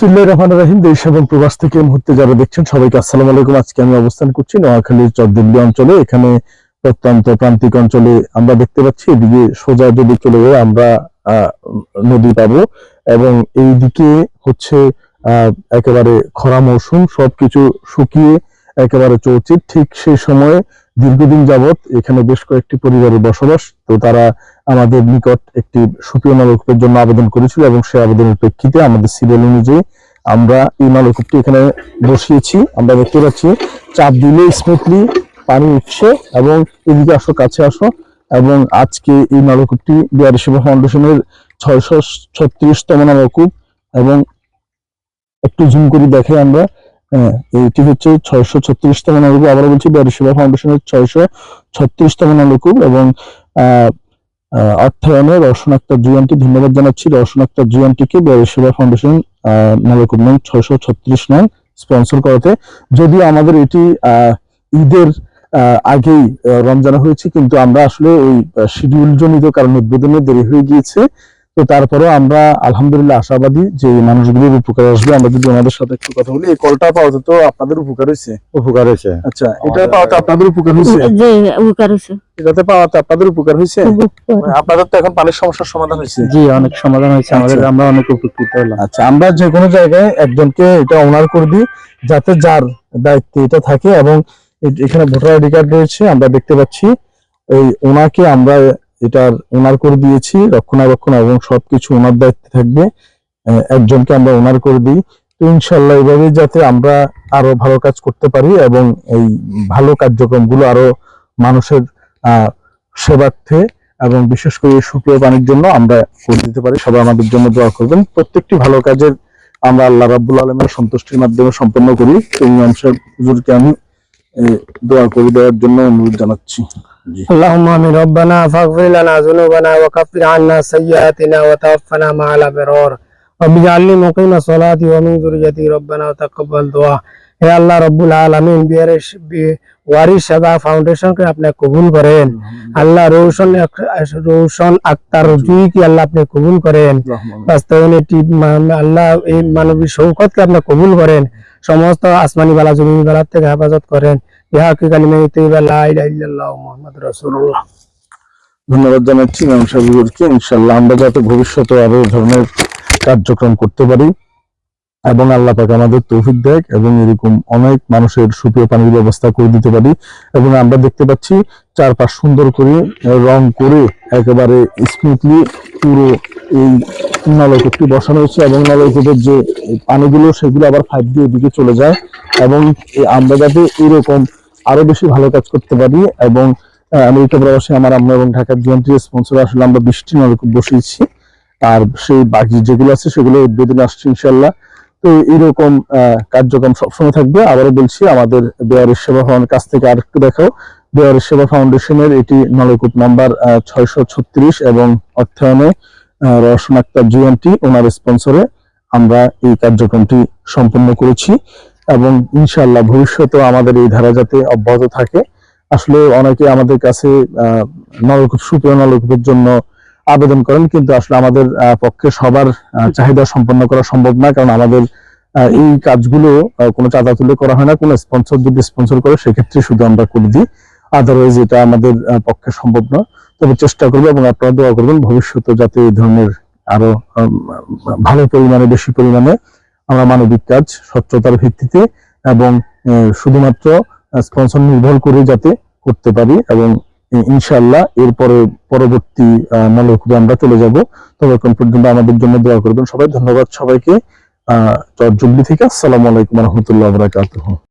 বিসমুল্লাহ রহমান রাহিম, দেশ এবং প্রবাস থেকে মুহূর্তে যারা দেখছেন সবাইকে আসসালামু আলাইকুম। আজকে আমি অবস্থান করছি নোয়াখালীর চরদিল্লি অঞ্চলে। এখানে প্রত্যন্ত প্রান্তিক অঞ্চলে আমরা দেখতে পাচ্ছি, এদিকে সোজা যদি চলে গিয়ে আমরা নদী পাবো। এবং এই দিকে হচ্ছে একেবারে খরা মৌসুম, সবকিছু শুকিয়ে একেবারে চৌচিত ঠিক সেই সময়ে দীর্ঘদিন যাবত এখানে বেশ কয়েকটি পরিবারের বসবাস। তো তারা আমাদের নিকট একটি সুপ্রিয় নলকূপের জন্য আবেদন করেছিল এবং সেই আবেদনের প্রেক্ষিতে আমাদের সিরিয়াল অনুযায়ী আমরা এই নলকূপটি এখানে বসিয়েছি আমরা দেখতে পাচ্ছি চাপ দিলে স্মুথলি পানি উঠছে এবং এদিকে আসো কাছে আসো এবং আজকে এই নলকূপটি বিহারি সেবা ফাউন্ডেশনের ছয়শো ছত্রিশতম নলকূপ এবং একটু জুম করে দেখে আমরা হ্যাঁ, এইটি হচ্ছে ছয়শো ছত্রিশতম নলকূপ আবার বলছি বিহারি সেবা ফাউন্ডেশনের ছয়শো ছত্রিশতম নলকূপ এবং অর্থায়নে রওশন আক্তার জুয়ানটি ধন্যবাদ জানাচ্ছি। রওশন আক্তার জুয়ানটিকে সেবা ফাউন্ডেশন নলকূপ নং ছয়শো ছত্রিশ নং স্পন্সর করাতে। যদিও আমাদের এটি ঈদের আগেই রমজানা হয়েছে, কিন্তু আমরা আসলে ওই শিডিউল জনিত কারণে উদ্বোধনে দেরি হয়ে গিয়েছে। তো তারপরে আমরা আলহামদুলিল্লাহ আশাবাদী যে এই মানুষগুলোর উপকার আসবে। আমরা যদি ওনাদের সাথে একটু কথা বলি এই কলটা পাওয়াতে তো আপনাদের উপকার হয়েছে। উপকার হয়েছে। আচ্ছা এটা পাওয়াতে আপনাদের উপকার হয়েছে? উপকার হয়েছে। এটাতে পাওয়াতে আপনাদের উপকার হয়েছে? উপকার। মানে আপনাদের তো এখন পানির সমস্যার সমাধান হয়েছে। জি অনেক সমাধান হয়েছে। আমাদের আচ্ছা। আমরা অনেক উপকৃত হলাম। আচ্ছা আমরা যে কোনো জায়গায় একজনকে এটা অনার করে দিই যাতে যার দায়িত্বে এটা থাকে এবং এখানে ভোটার আইডি কার্ড রয়েছে আমরা দেখতে পাচ্ছি। এই ওনাকে আমরা এটার ওনার করে দিয়েছি, রক্ষণাবেক্ষণ এবং সবকিছু ওনার দায়িত্বে থাকবে। একজনকে আমরা ওনার করে দিই। তো ইনশাল্লাহ এভাবে যাতে আমরা আরও ভালো কাজ করতে পারি এবং এই ভালো কার্যক্রমগুলো আরও মানুষের সেবার্থে এবং বিশেষ করে সুপ্রিয় পানির জন্য আমরা করে দিতে পারি। সবাই আমাদের জন্য দোয়া করবেন। প্রত্যেকটি ভালো কাজের আমরা আল্লাহ রাব্বুল আলমের সন্তুষ্টির মাধ্যমে সম্পন্ন করি। তো এই অংশের হুজুরকে আমি দোয়া করে, দেওয়ার জন্য অনুরোধ জানাচ্ছি। اللهم امين ربنا فاغفر لنا ذنوبنا وكفر عنا سيئاتنا وتوفنا مع الابرار رب اجعلني مقيم الصلاة ومن ذريتي ربنا وتقبل دعاء হে আল্লাহ রব্বুল আলামিন বিয়ারের ওয়ারিস সেবা ফাউন্ডেশনকে আপনি কবুল করেন আল্লাহ রোশন রোশন আক্তার রুজুই কি আল্লাহ আপনি কবুল করেন বাস্তবায়ন এটি মা- আল্লাহ এই মানবী শৌকতকে আপনি কবুল করেন সমস্ত আসমানি বালা জমিনি বালার থেকে হেফাজত করেন ইহা কি কালিমে তৈবা ধন্যবাদ জানাচ্ছি ইমাম ইনশাল্লাহ আমরা যাতে ভবিষ্যতে আরও ধরনের কার্যক্রম করতে পারি এবং আল্লাহ পাক আমাদের তৌফিক দেয় এবং এরকম অনেক মানুষের সুপ্রিয় পানির ব্যবস্থা করে দিতে পারি এবং আমরা দেখতে পাচ্ছি চারপাশ সুন্দর করে, রং করে একেবারে স্মুথলি পুরো এই নলকূপটি বসানো হয়েছে এবং নলকূপের যে পানিগুলো সেগুলো আবার ফাইভ দিয়ে এদিকে চলে যায় এবং আমরা যাতে এরকম আরও বেশি ভালো কাজ করতে পারি এবং আমেরিকা প্রবাসী আমার আম্মা এবং ঢাকার জিএনটি স্পন্সর আসলে আমরা বৃষ্টি নলকূপ বসিয়েছি আর সেই বাকি যেগুলো আছে সেগুলো উদ্বোধন আসছে ইনশাল্লাহ তো এরকম আহ, কার্যক্রম সবসময় থাকবে। আবারও বলছি আমাদের বেয়ারের সেবা ভবনের কাছ থেকে আরেকটু দেখাও। বেয়ারের সেবা ফাউন্ডেশনের এটি নলকূপ নাম্বার ছয়শো ছত্রিশ এবং অর্থায়নে আক্তার জিএনটি ওনার স্পন্সরে আমরা এই কার্যক্রমটি সম্পন্ন করেছি এবং ইনশাল্লাহ ভবিষ্যতেও আমাদের এই ধারা যাতে অব্যাহত থাকে। আসলে অনেকে আমাদের কাছে নলকূপ, সুপ্রিয় নলকূপের জন্য আবেদন করেন, কিন্তু আসলে আমাদের পক্ষে সবার চাহিদা সম্পন্ন করা সম্ভব না, কারণ আমাদের এই কাজগুলো কোনো চাঁদা তুলে করা হয় না, কোনো স্পন্সর যদি স্পন্সর করে, সেক্ষেত্রে শুধু আমরা করে দিই। আদারওয়াইজ এটা আমাদের পক্ষে সম্ভব না। তবে চেষ্টা করব এবং আপনারা দোয়া করবেন ভবিষ্যতে যাতে এই ধরনের আরও ভালো পরিমাণে, বেশি পরিমাণে আমরা মানবিক কাজ স্বচ্ছতার ভিত্তিতে এবং শুধুমাত্র স্পন্সর নির্ভর করে যাতে করতে পারি এবং ইনশাল্লাহ এরপরে পরবর্তী নলকূপে আমরা চলে যাব। ততক্ষণ পর্যন্ত আমাদের জন্য দোয়া করবেন। সবাই ধন্যবাদ সবাইকে। আহ চটজুবলি থেকে আসসালামু আলাইকুম রহমতুল্লাহ